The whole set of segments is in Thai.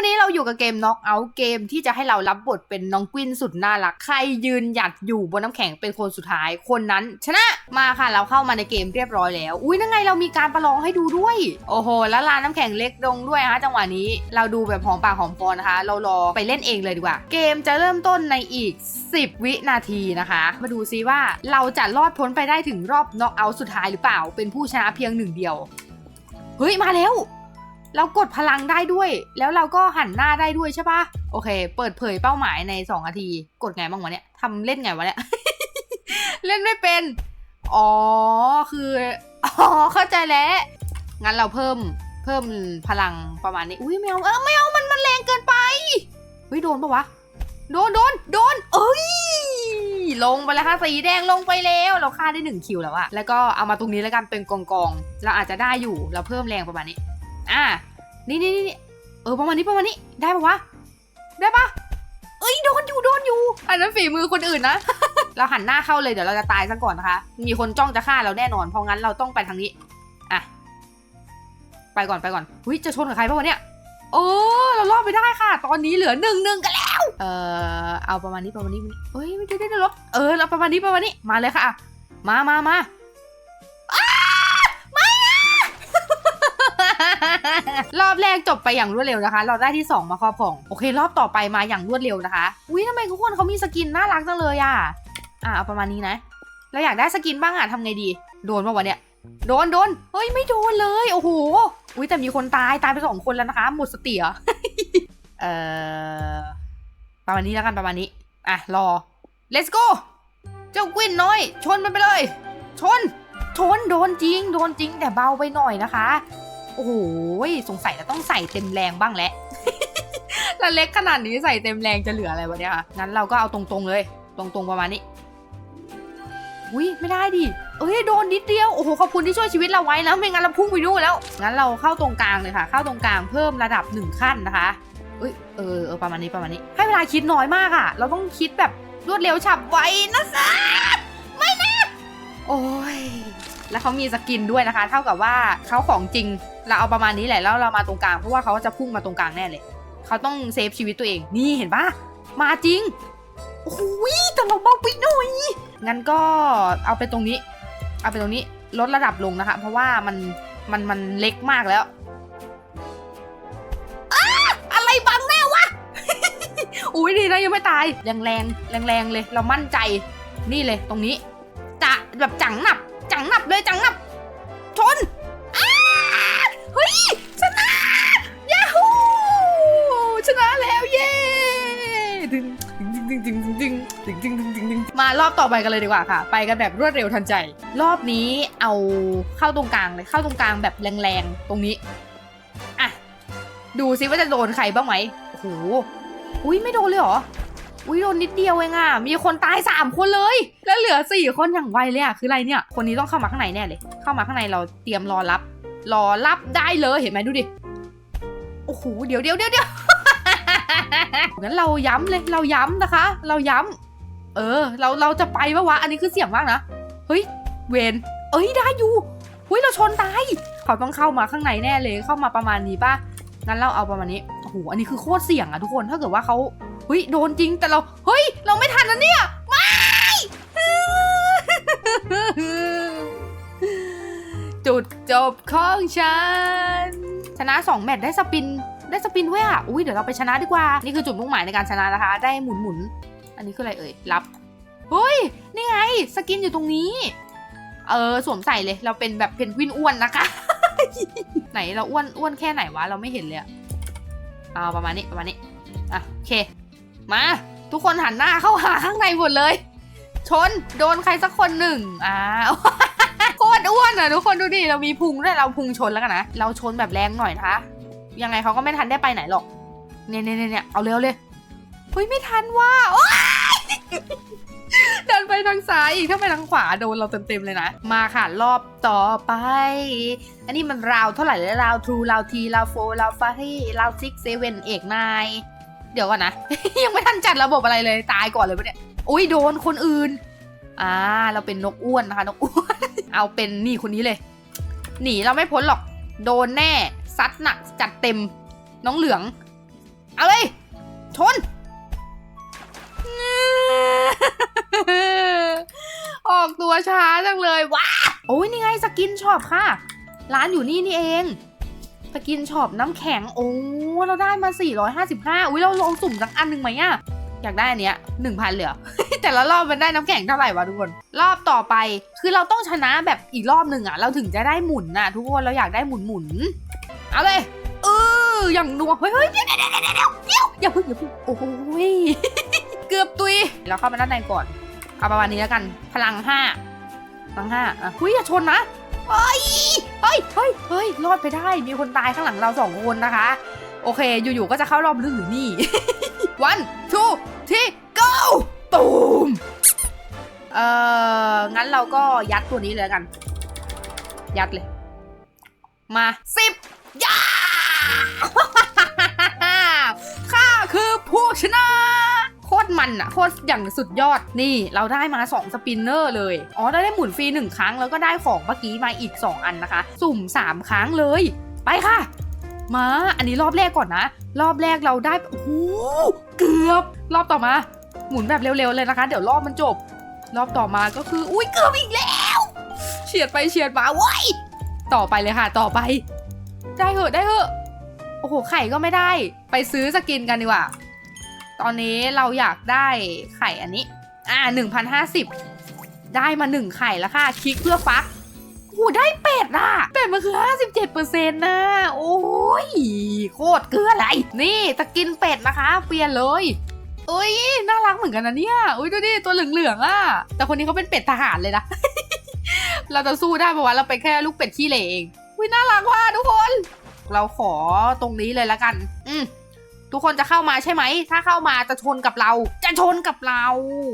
วันนี้เราอยู่กับเกม Knock Out เกมที่จะให้เรารับบทเป็นน้องกวินสุดน่ารัก ใครยืนหยัดอยู่บนน้ำแข็งเป็นคนสุดท้ายคนนั้น ชนะมาค่ะเราเข้ามาในเกมเรียบร้อยแล้ว อุ้ยนั่นไงเรามีการประลองให้ดูด้วย โอ้โห แล้วลานน้ำแข็งเล็กลงด้วยนะคะจังหวะนี้เราดูแบบหอมปากหอมคอนะคะ เรารอไปเล่นเองเลยดีกว่า เกมจะเริ่มต้นในอีก 10 วินาทีนะคะ มาดูซิว่าเราจะรอดพ้นไปได้ถึงรอบ Knock Out สุดท้ายหรือเปล่า เป็นผู้ชนะเพียงหนึ่งเดียวเฮ้ยมาแล้ว เรากดพลังได้ด้วย แล้วเราก็หันหน้าได้ด้วยใช่ปะโอเค เปิดเผยเป้าหมายใน2นาที กดไงบ้างวะเนี่ยทำเล่นไงวะเนี่ย เล่นไม่เป็น อ๋อ คือ อ๋อ เข้าใจแล้ว งั้นเราเพิ่ม เพิ่มพลังประมาณนี้ อุ้ยไม่เอาเออไม่เอามันมันแรงเกินไป เฮ้ยโดนปะวะ โดนโดนโดน เอ้ย ลงไปแล้วค่ะสีแดงลงไปแล้ว เราฆ่าได้หนึ่งคิวแล้วอะแล้วก็เอามาตรงนี้แล้วกันเป็นกองกอง เราอาจจะได้อยู่ เราเพิ่มแรงประมาณนี้ อะนี่นี่นี่เออประมาณนี้ประมาณนี้ได้ปะวะได้ปะเอ้ยโดนอยู่โดนอยู่ อันนั้นฝีมือคนอื่นนะ เราหันหน้าเข้าเลยเดี๋ยวเราจะตายซะก่อนนะคะ มีคนจ้องจะฆ่าเราแน่นอนเพราะงั้นเราต้องไปทางนี้อะไปก่อนไปก่อนหุ้ยจะชนกับใครปะวะเนี่ยโอ้เรารอดไปได้ค่ะ ตอนนี้เหลือหนึ่งหนึ่งกันแล้ว เออเอาประมาณนี้ประมาณนี้เอ้ยไม่ได้ได้ได้รถเออเราประมาณนี้ประมาณนี้มาเลยค่ะ มามามาอ้า รอบแรกจบไปอย่างรวดเร็วนะคะ เราได้ที่ 2 มาครอบครอง โอเค รอบต่อไปมาอย่างรวดเร็วนะคะ อุ้ยทำไมทุกคนเขามีสกินน่ารักจังเลยอะ อะเอาประมาณนี้นะ เราอยากได้สกินบ้างอะทำไงดี โดนปะวะเนี่ย โดนโดนเฮ้ยไม่โดนเลย โอ้โห อุ้ยแต่มีคนตายตายไปสองคนแล้วนะคะ หมดสติเหรอเอ่อ ประมาณนี้แล้วกันประมาณนี้ อะรอ let's go เจ้ากวินน้อย ชนมันไปเลย ชน ชนโดนจริง โดนจริงแต่เบาไปหน่อยนะคะ โอ้โหสงสัยจะต้องใส่เต็มแรงบ้างแหละแล้วเล็กขนาดนี้ใส่เต็มแรงจะเหลืออะไรวะเนี่ยคะงั้นเราก็เอาตรงๆเลย ตรงๆประมาณนี้อุ้ยไม่ได้ดิ เอ้ยโดนนิดเดียว โอ้โหขอบคุณที่ช่วยชีวิตเราไว้นะ ไม่งั้นเราพุ่งไปนู่นแล้ว งั้นเราเข้าตรงกลางเลยค่ะ เข้าตรงกลางเพิ่มระดับหนึ่งขั้นนะคะเอ้ยเออเออประมาณนี้ประมาณนี้ ให้เวลาคิดน้อยมากอะเราต้องคิดแบบรวดเร็วฉับไวนะคะไม่นะ โอ้ย แล้วเขามีสกินด้วยนะคะ เท่ากับว่าเขาของจริง เราเอาประมาณนี้แหละแล้วเรามาตรงกลางเพราะว่าเขาจะพุ่งมาตรงกลางแน่เลยเขาต้องเซฟชีวิตตัวเองนี่เห็นปะมาจริงโอ้ยแต่เราเบาไปหน่อยงั้นก็เอาไปตรงนี้ เอาไปตรงนี้ลดระดับลงนะคะ เพราะว่ามันมันมันเล็กมากแล้วอ้าอะไรบังแม่วะ อุ้ยดีนะยังไม่ตายแรงแรงแรงแรงเลย เรามั่นใจ นี่เลยตรงนี้จะแบบจังหนับ จังหนับเลยจังหนับ อบต่อไปกันเลยดีกว่าค่ะ ไปกันแบบรวดเร็วทันใจ รอบนี้เอาเข้าตรงกลางเลยเข้าตรงกลางแบบแรงๆตรงนี้อะดูซิว่าจะโดนใครบ้างไหมโอ้โหอุ้ยไม่โดนเลยเหรออุ้ยโดนนิดเดียวเองอะ มีคนตายสามคนเลย แล้วเหลือสี่คนอย่างไวเลยอะ คืออะไรเนี่ย คนนี้ต้องเข้ามาข้างในแน่เลย เข้ามาข้างในเราเตรียมรอรับ รอรับได้เลยเห็นไหมดูดิ โอ้โห เดี๋ยวเดี๋ยวเดี๋ยวเดี๋ยวงั้นเราย้ำเลย เราย้ำนะคะ เราย้ำ เออ เราเราจะไปปะวะ อันนี้คือเสี่ยงมากนะ เฮ้ย เวนเอ้ยได้อยู่เฮ้ยเราชนตายเขาต้องเข้ามาข้างในแน่เลยเข้ามาประมาณนี้ป่ะงั้นเราเอาประมาณนี้โอ้โหอันนี้คือโคตรเสี่ยงอะทุกคนถ้าเกิดว่าเขาเฮ้ยโดนจริงแต่เราเฮ้ยเราไม่ทันนะเนี่ยไม่จุดจบของฉัน ชนะ 2 แมตช์ได้สปินได้สปินด้วยอะ อุ้ยเดี๋ยวเราไปชนะดีกว่า นี่คือจุดมุ่งหมายในการชนะนะคะ ได้หมุนหมุน อันนี้คืออะไรเอ่ย รับเฮ้ย นี่ไง สกินอยู่ตรงนี้ เออ สวมใส่เลย เราเป็นแบบเพนกวินอ้วนนะคะ ไหนเราอ้วนอ้วนแค่ไหนวะ เราไม่เห็นเลยเอาประมาณนี้ประมาณนี้ อะโอเค มา ทุกคนหันหน้าเข้าหาข้างในหมดเลย ชน โดนใครสักคนหนึ่งอ่าโคตรอ้วนอะทุกคนดูดิ เรามีพุงด้วย เราพุงชนแล้วกันนะ เราชนแบบแรงหน่อยนะคะ ยังไงเขาก็ไม่ทันได้ไปไหนหรอก เนี่ยเนี่ยเนี่ยเอาเร็วเลย เฮ้ยไม่ทันว่าโอ๊ย เดินไปทางซ้ายอีกถ้าไปทางขวาโดนเราเต็มๆเลยนะ มาค่ะรอบต่อไป อันนี้มันราวเท่าไหร่แล้วราวทูราวทีราวโฟราวฟาที่ราวซิกเซเว่นเอกนายเดี๋ยวก่อนนะ ยังไม่ทันจัดระบบอะไรเลยตายก่อนเลยปะเนี่ยอุ้ยโดนคนอื่นอ่าเราเป็นนกอ้วนนะคะนกอ้วนเอาเป็นนี่คนนี้เลย หนีเราไม่พ้นหรอกโดนแน่ซัดหนักจัดเต็ม น้องเหลือง เอาเลยชน ออกตัวช้าจังเลยว้าโอ้ยนี่ไงสกินช็อปค่ะ ร้านอยู่นี่นี่เองสกินช็อปน้ำแข็งโอ้เราได้มา 455อุ้ยเราลองสุ่มสักอันหนึ่งไหมอะอยากได้อันเนี้ย1,000เหลือ แต่ละรอบมันได้น้ำแข็งเท่าไหร่วะทุกคน รอบต่อไป คือเราต้องชนะแบบอีกรอบหนึ่งอะเราถึงจะได้หมุนน่ะ ทุกคนเราอยากได้หมุนหมุนเอาเลยเอออย่างนัวเฮ้ยเฮ้ยเดี๋ยวเดี๋ยวเดี๋ยวเดี๋ยวอย่าพิ่งอย่าพิ่งโอ้ย เกือบตุยเราเข้ามาด้านในก่อน เอาประมาณนี้แล้วกัน พลังห้าพลังห้าอะหุ้ยอย่าชนนะเฮ้ยเฮ้ยเฮ้ยเฮ้ยรอดไปได้ มีคนตายข้างหลังเราสองคนนะคะ โอเค อยู่ๆก็จะเข้ารอบลึกหรือนี่ one two three go ตูมเอ่อ งั้นเราก็ยัดตัวนี้เลยกัน ยัดเลย มาสิบยาข้าคือผู้ชนะ ตรมันอะโคตรอย่างสุดยอดนี่เราได้มา 2 สปินเนอร์เลย อ๋อได้หมุนฟรี 1 ครั้งแล้วก็ได้ของเมื่อกี้มาอีก 2 อันนะคะ สุ่ม 3 ครั้งเลย ไปค่ะ มาอันนี้รอบแรกก่อนนะ รอบแรกเราได้โอ้โหเกือบ รอบต่อมา หมุนแบบเร็วๆเลยนะคะ เดี๋ยวรอบมันจบ รอบต่อมาก็คือ อุ้ยเกือบอีกแล้วเฉียดไปเฉียดมาว้ยต่อไปเลยค่ะ ต่อไป ได้เหอะได้เหอะโอ้โหไข่ก็ไม่ได้ ไปซื้อสกินกันดีกว่า ตอนนี้เราอยากได้ไข่อันนี้ อ่าหนึ่งพันห้าสิบได้มาหนึ่งไข่แล้วค่ะ คลิกเพื่อฟักโอ้ได้เป็ดอะ เป็ดมันคือห้าสิบเจ็ดเปอร์เซ็นต์นะ โอ้ย โคตรเกลืออะไร นี่ตะกินเป็ดนะคะ เปลี่ยนเลยเอ้ย น่ารักเหมือนกันนะเนี่ย อุ้ยดูดิ ตัวเหลืองๆอะ แต่คนนี้เขาเป็นเป็ดทหารเลยนะ เราจะสู้ได้ปะวะ เราเป็นแค่ลูกเป็ดขี้เหร่เอง อุ้ยน่ารักว่ะทุกคน เราขอตรงนี้เลยละกัน อืม ทุกคนจะเข้ามาใช่ไหม ถ้าเข้ามาจะชนกับเรา จะชนกับเรา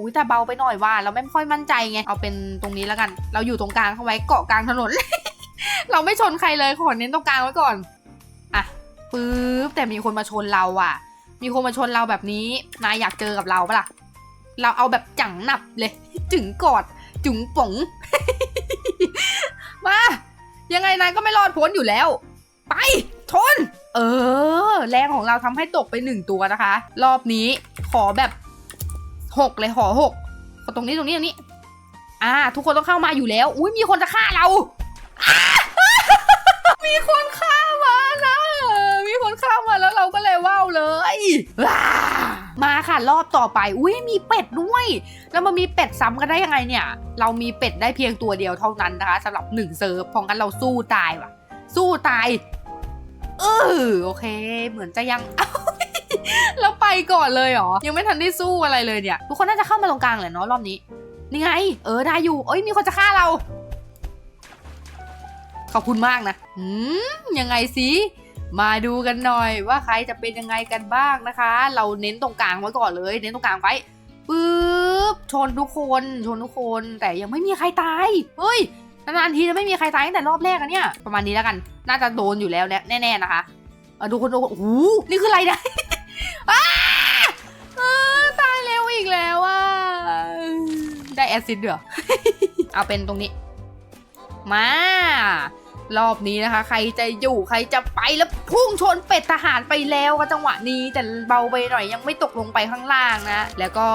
อุ๊ยแต่เบาไปหน่อยว่า เราไม่ค่อยมั่นใจไง เอาเป็นตรงนี้แล้วกัน เราอยู่ตรงกลางเข้าไว้เกาะกลางถนน เราไม่ชนใครเลย ขอเน้นตรงกลางไว้ก่อน อะปึ๊บ แต่มีคนมาชนเราอะ มีคนมาชนเราแบบนี้ นายอยากเจอกับเราปะล่ะ เราเอาแบบจังหนับเลย จึงกอด จุ๋งป๋ง มา ยังไงนายก็ไม่รอดพ้นอยู่แล้ว ไป เออ แรงของเราทำให้ตกไปหนึ่งตัวนะคะ รอบนี้ขอแบบหกเลยขอหกขอตรงนี้ตรงนี้ตรงนี้ อ่า ทุกคนต้องเข้ามาอยู่แล้ว อุ้ยมีคนจะฆ่าเรา มีคนฆ่ามานะมีคนฆ่ามาแล้วเราก็เลยว้าวเลยว้ามาค่ะรอบต่อไป อุ้ยมีเป็ดด้วย แล้วมันมีเป็ดซ้ำกันได้ยังไงเนี่ย เรามีเป็ดได้เพียงตัวเดียวเท่านั้นนะคะสำหรับหนึ่งเซิร์ฟเพราะงั้นเราสู้ตายว่ะ สู้ตาย เออโอเค เหมือนจะยังแล้วไปก่อนเลยเหรอ ยังไม่ทันได้สู้อะไรเลยเนี่ย ทุกคนน่าจะเข้ามาตรงกลางแหละเนาะรอบนี้ นี่ไง เออได้อยู่ เอ้ยมีคนจะฆ่าเรา ขอบคุณมากนะอืมยังไงสิมาดูกันหน่อยว่าใครจะเป็นยังไงกันบ้างนะคะ เราเน้นตรงกลางไว้ก่อนเลย เน้นตรงกลางไว้ปึ๊บชนทุกคนชนทุกคนแต่ยังไม่มีใครตาย เฮ้ย นานๆทีจะไม่มีใครตายตั้งแต่รอบแรกอะเนี่ย ประมาณนี้แล้วกัน น่าจะโดนอยู่แล้วแน่ๆนะคะเออดูคนดูคนโอ้โหนี่คืออะไรนะตายเร็วอีกแล้วอะได้แอซิดเดือเอาเป็นตรงนี้ มารอบนี้นะคะ ใครจะอยู่ใครจะไปแล้วพุ่งชนเป็ดทหารไปแล้วก็จังหวะนี้แต่เบาไปหน่อยยังไม่ตกลงไปข้างล่างนะ แล้วก็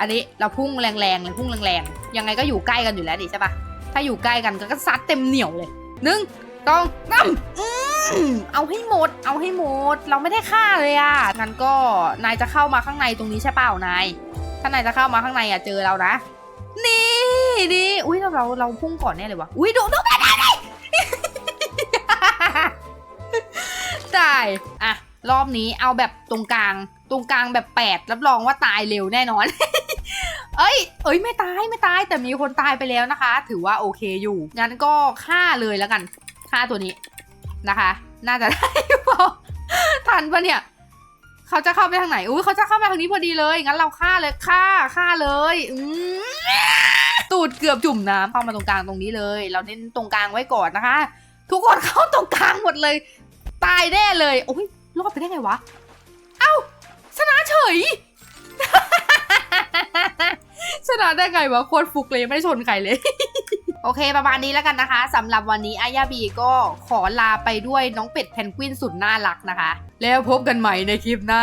อันนี้เราพุ่งแรงๆเลยพุ่งแรงๆยังไงก็อยู่ใกล้กันอยู่แล้วดิใช่ปะ ถ้าอยู่ใกล้กันก็ซัดเต็มเหนียวเลยหนึ่งสองสามอืมเอาให้หมด เอาให้หมด เราไม่ได้ฆ่าเลยอะงั้นก็นายจะเข้ามาข้างในตรงนี้ใช่เปล่านายถ้านายจะเข้ามาข้างในอะเจอเรานะ นี่นี่อุ้ยเราเราเราพุ่งก่อนแน่เลยวะอุ้ยดนโดนได้ได้ได้ได้อะรอบนี้เอาแบบตรงกลาง ตรงกลางแบบแปดรับรองว่าตายเร็วแน่นอน เอ้ย เอ้ยไม่ตายไม่ตายแต่มีคนตายไปแล้วนะคะ ถือว่าโอเคอยู่งั้นก็ฆ่าเลยแล้วกันฆ่าตัวนี้นะคะ น่าจะได้หรือทันปะเนี่ยเขาจะเข้าไปทางไหนอุ้ยเขาจะเข้ามาทางนี้พอดีเลยงั้นเราฆ่าเลยฆ่าฆ่าเลยอืตูดเกือบจุ่มน้ำเข้ามาตรงกลางตรงนี้เลย เราเน้นตรงกลางไว้ก่อนนะคะ ทุกคนเข้าตรงกลางหมดเลย ตายแน่เลยโอ้ยรอดไปได้ไงวะ เอ้าชนะเฉย ชนะได้ไงวะโคตรฟุกเลยยังไม่ได้ชนใครเลย โอเคประมาณนี้แล้วกันนะคะสำหรับวันนี้อายาบีก็ขอลาไปด้วยน้องเป็ดเพนกวินสุดน่ารักนะคะ แล้วพบกันใหม่ในคลิปหน้า